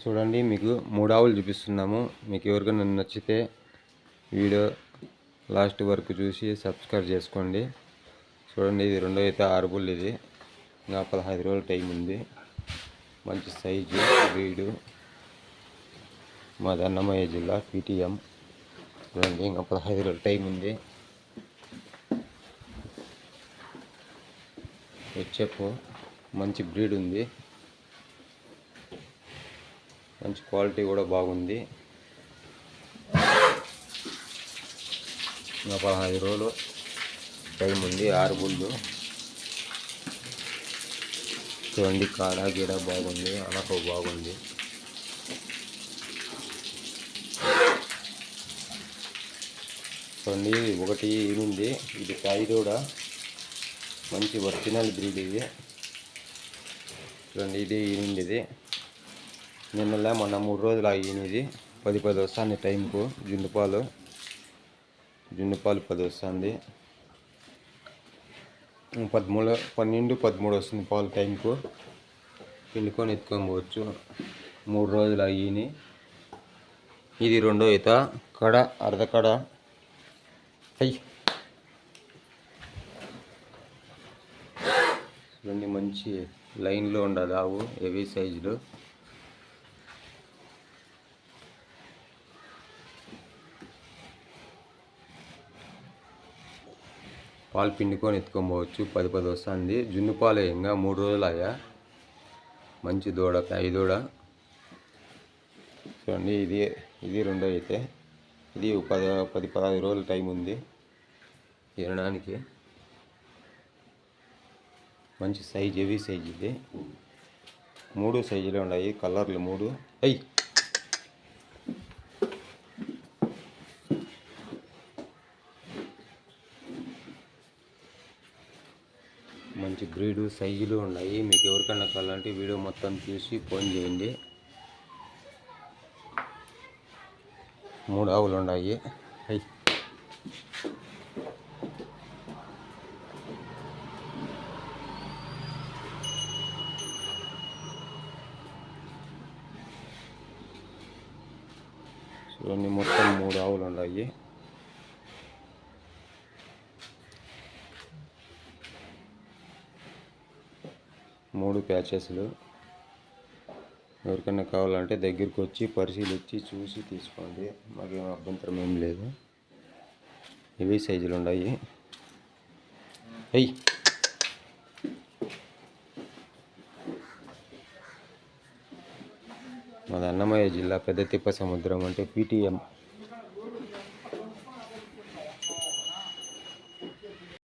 చూడండి మీకు మూడు ఆవులు చూపిస్తున్నాము. మీకు ఎవరికైనా నచ్చితే వీడియో లాస్ట్ వరకు చూసి సబ్స్క్రైబ్ చేసుకోండి. చూడండి ఇది రెండో అయితే ఆరు బుల్ ఇది. ఇంకా పదహైదు రోజులు టైం ఉంది. మంచి సైజు వీడు. మా అన్నమయ్య జిల్లా పీటీఎం. చూడండి ఇంకా పదహైదు రోజులు టైం ఉంది. హెచ్ఎఫ్ మంచి బ్రీడ్ ఉంది. మంచి క్వాలిటీ కూడా బాగుంది. ఇంకా పదహైదు రోజులు టైం ఉంది ఆరు బుల్లు చూడండి కాడ గీడ బాగుంది అనకో బాగుంది. చూడండి ఒకటి ఉంది ఇది కాయి కూడా మంచి ఒరిజినల్ బ్రీడ్ ఇది. చూడండి ఇది ఈనింది ఇది? నిన్నలే మొన్న మూడు రోజులు ఈనిది పది పది వస్తుంది టైంకు. జున్ను జుండుపాలు పది వస్తుంది. పదమూడు పన్నెండు పదమూడు వస్తుంది పాలు టైంకు. పిండుకొని ఎత్తుకొని పోవచ్చు. మూడు రోజులు అయ్యింది ఇది రెండో ఈత. కడ అర్ధ కడ. అయ్యి రెండు మంచి లైన్లో ఉండదు ఆవు హెవీ సైజులో. పాలు పిండుకొని ఎత్తుకొని పోవచ్చు. పది పది వస్తుంది. జున్ను పాలు ఇంకా మూడు రోజులు అయ్యా. మంచి దూడ కాయి దూడ. చూడండి ఇది ఇది రెండో అయితే. ఇది పది పది పదహైదు రోజులు టైం ఉంది. తినడానికి మంచి సైజ్ హెవీ సైజ్ ఇది. మూడు సైజులు ఉన్నాయి. కలర్లు మూడు. అయ్యి మంచి గ్రీడు సైజులు ఉన్నాయి. మీకు ఎవరికైనా కావాలంటే వీడియో మొత్తం చూసి ఫోన్ చేయండి. మూడు ఆవులు ఉన్నాయి. అయ్యి చూడండి మొత్తం మూడు ఆవులు ఉన్నాయి. మూడు ప్యాచెస్లు. ఎవరికైనా కావాలంటే దగ్గరికి వచ్చి పరిశీలించి చూసి తీసుకోండి. మాకేం అభ్యంతరం ఏం లేదు. ఇవి సైజులు ఉన్నాయి. అయ్యి మాది అన్నమయ్య జిల్లా పెద్ద తిప్ప సముద్రం అంటే పీటీఎం.